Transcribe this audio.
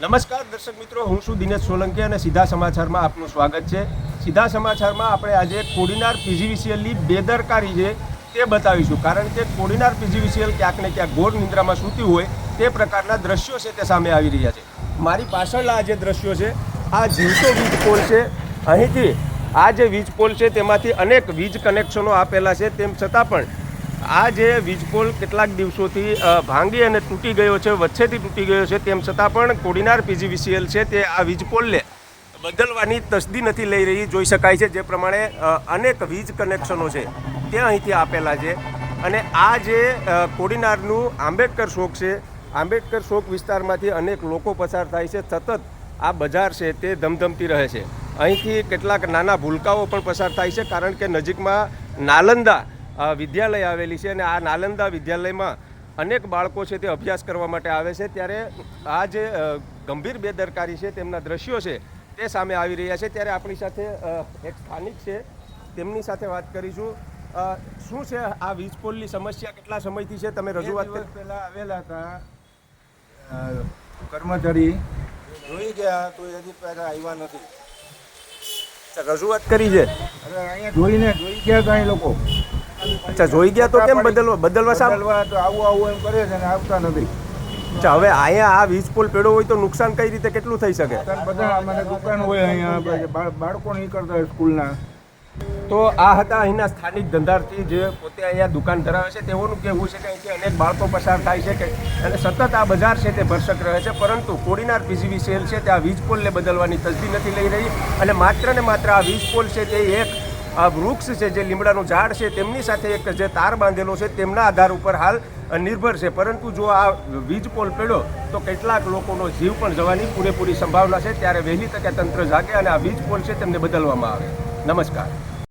નમસ્કાર, દર્શક મિત્રો. હું છું દિનેશ સોલંકી અને સીધા સમાચારમાં આપનું સ્વાગત છે. સીધા સમાચારમાં આપણે આજે કોડીનાર પીજીવીસીએલની બેદરકારી છે તે બતાવીશું. કારણ કે કોડીનાર પીજીવીસીએલ ક્યાંક ને ક્યાંક ગોળ નિંદ્રામાં સૂતી હોય તે પ્રકારના દ્રશ્યો છે તે સામે આવી રહ્યા છે. મારી પાછળના આ જે દ્રશ્યો છે, આ જીવતો વીજ પોલ છે. અહીંથી આ જે વીજ પોલ છે તેમાંથી અનેક વીજ કનેક્શનો આપેલા છે. તેમ છતાં પણ આ જે વીજપોલ કેટલાક દિવસોથી ભાંગી અને તૂટી ગયો છે, વચ્ચેથી તૂટી ગયો છે, તેમ છતાં પણ કોડીનાર પીજીવીસીએલ છે તે આ વીજપોલને બદલવાની તસદી નથી લઈ રહી, જોઈ શકાય છે, જે પ્રમાણે અનેક વીજ કનેક્શનો છે તે અહીંથી આપેલા છે. અને આ જે કોડીનારનું આંબેડકર શોક છે, આંબેડકર શોક વિસ્તારમાંથી અનેક લોકો પસાર થાય છે, સતત આ બજાર છે તે ધમધમતી રહે છે. અહીંથી કેટલાક નાના ભૂલકાઓ પણ પસાર થાય છે, કારણ કે નજીકમાં નાલંદા વિદ્યાલય આવેલી છે અને આ નાલંદા વિદ્યાલયમાં અનેક બાળકો છે તે અભ્યાસ કરવા માટે આવે છે. ત્યારે આ જે ગંભીર બેદરકારી છે તેમના દ્રશ્યો છે તે સામે આવી રહ્યા છે. ત્યારે આપણી સાથે એક સ્થાનિક છે. તેમની સાથે વાત કરીશું. શું છે આ વીજ પોલની સમસ્યા? કેટલા સમયથી છે? તમે રજૂઆત પહેલા આવેલા હતા. કર્મચારી જોઈ ગયા તો હજી પહેલાં આવ્યા નથી. રજૂઆત કરી છે. અરે અહીંયા જોઈને જોઈ ગયા હતા એ લોકો. અચ્છા જોઈ ગયા તો કેમ બદલવા બદલવા સાહેબ બદલવા તો આવું આવું એમ કરે છે ને આવતા નથી. અચ્છા હવે અહીંયા આ વીજ પોલ પેડો હોય તો નુકસાન કઈ રીતે કેટલું થઈ શકે? બધા અમારે દુકાન હોય અહીંયા બાળકો નહીં કરતા સ્કૂલના. તો આ હતા અહીંના સ્થાનિક ધંધાર્થી જે પોતે અહીંયા દુકાન ધરાવે છે તેઓનું કહેવું છે કે અહીંથી અનેક બાળકો પસાર થાય છે કે અને સતત આ બજાર છે તે ભરસક રહે છે પરંતુ કોડીનાર પીજીવી સેલ છે તે આ વીજ પોલને બદલવાની તસદી નથી લઈ રહી અને માત્ર ને માત્ર આ વીજ પોલ છે તે એક આ વૃક્ષ છે જે લીમડાનું ઝાડ છે, તેમની સાથે એક જે તાર બાંધેલો છે, તેમના આધાર ઉપર હાલ નિર્ભર છે. પરંતુ જો આ વીજ પોલ પડ્યો, તો કેટલાક લોકોનો જીવ પણ જવાની પૂરેપૂરી સંભાવના છે. ત્યારે વહેલી તકે તંત્ર જાગે અને આ વીજ પોલ છે, તેમને બદલવામાં આવે. નમસ્કાર.